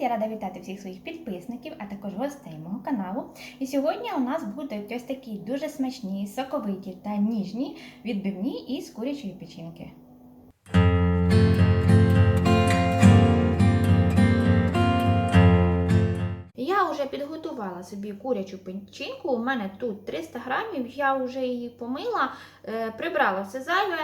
Я рада вітати всіх своїх підписників, а також гостей мого каналу. І сьогодні у нас будуть ось такі дуже смачні, соковиті та ніжні відбивні із курячої печінки. Я вже підготувала собі курячу печінку. У мене тут 300 грамів, я вже її помила, е, прибрала все зайве.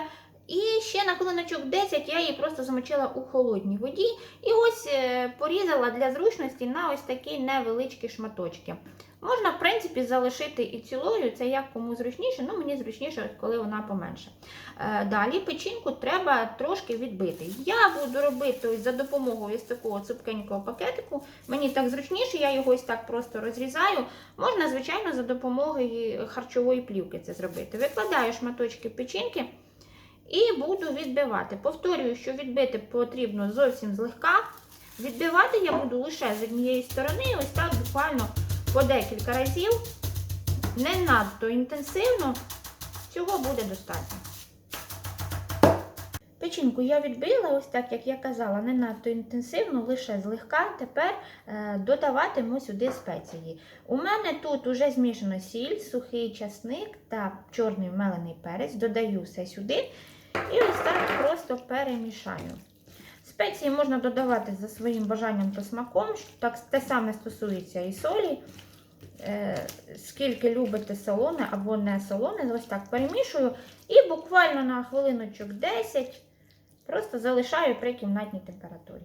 І ще на хвилиночок 10 я її просто замочила у холодній воді і ось е, порізала для зручності на ось такі невеличкі шматочки. Можна, в принципі, залишити і цілою, це як кому зручніше, ну мені зручніше, коли вона поменше. Е, Далі печінку треба трошки відбити. Я буду робити ось за допомогою ось такого цупкенького пакетику. Мені так зручніше, я його ось так просто розрізаю. Можна, звичайно, за допомогою харчової плівки це зробити. Викладаю шматочки печінки. І буду відбивати. Повторюю, що відбити потрібно зовсім злегка. Відбивати я буду лише з однієї сторони, ось так буквально по декілька разів. Не надто інтенсивно, цього буде достатньо. Печінку я відбила, ось так, як я казала, не надто інтенсивно, лише злегка. Тепер е, додаватиму сюди спеції. У мене тут вже змішано сіль, сухий часник та чорний мелений перець. Додаю все сюди і ось так просто перемішаю. Спеції можна додавати за своїм бажанням та смаком. Так, те саме стосується і солі. Е, скільки любите солоне або не солоне, ось так перемішую. І буквально на хвилиночок 10 просто залишаю при кімнатній температурі.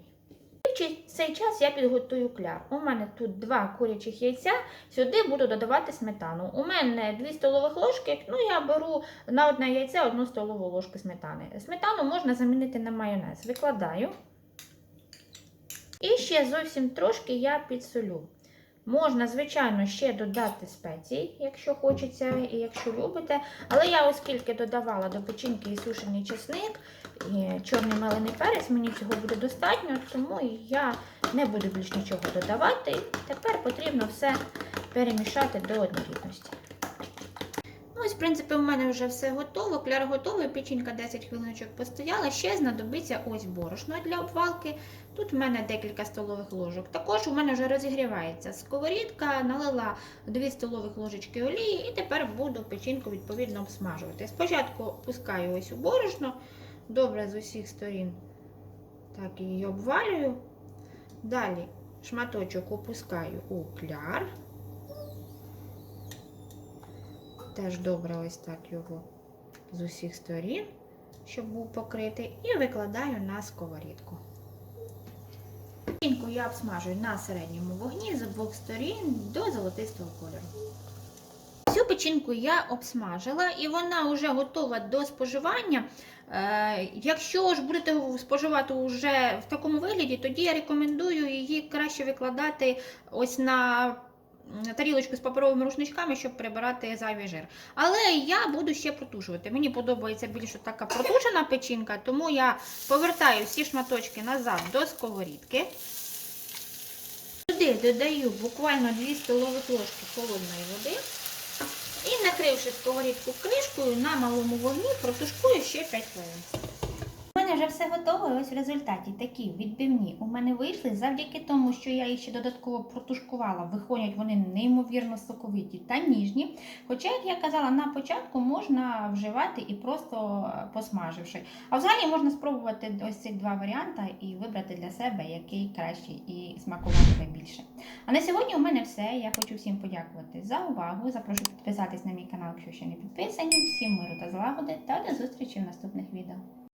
В цей час я підготую кляр. У мене тут два курячих яйця, сюди буду додавати сметану. У мене 2 столових ложки, ну я беру на одне яйце 1 столову ложку сметани. Сметану можна замінити на майонез. Викладаю. І ще зовсім трошки я підсолю. Можна, звичайно, ще додати спецій, якщо хочеться і якщо любите. Але я, оскільки додавала до печінки і сушений чесник, і чорний мелений перець, мені цього буде достатньо, тому я не буду більш нічого додавати. Тепер потрібно все перемішати до однорідності. Ну, ось, в принципі, у мене вже все готово. Кляр готовий, печінка 10 хвилиночок постояла. Ще знадобиться ось борошно для обвалки. Тут в мене декілька столових ложок. Також у мене вже розігрівається сковорідка, налила 2 столових ложечки олії і тепер буду печінку відповідно обсмажувати. Спочатку опускаю ось у борошно, добре з усіх сторін так її обвалюю. Далі шматочок опускаю у кляр. Теж добре ось так його з усіх сторін, щоб був покритий, і викладаю на сковорідку. Печінку я обсмажую на середньому вогні з обох сторін до золотистого кольору. Цю печінку я обсмажила і вона вже готова до споживання. Е, якщо ж будете споживати вже в такому вигляді, тоді я рекомендую її краще викладати ось на тарілочку з паперовими рушничками, щоб прибирати зайвий жир. Але я буду ще протушувати. Мені подобається більше така протушена печінка, тому я повертаю всі шматочки назад до сковорідки. Сюди додаю буквально 2 столових ложки холодної води. І накривши сковорідку кришкою, на малому вогні протушкую ще 5 хвилин. Мене вже все готове. Ось в результаті такі відбивні у мене вийшли завдяки тому, що я їх ще додатково протушкувала. Виходять вони неймовірно соковиті та ніжні. Хоча, як я казала, на початку можна вживати і просто посмаживши. А взагалі можна спробувати ось ці два варіанти і вибрати для себе, який кращий і смакуватиме більше. А на сьогодні у мене все. Я хочу всім подякувати за увагу. Запрошую підписатись на мій канал, якщо ще не підписані. Всім миру та злагоди та до зустрічі в наступних відео.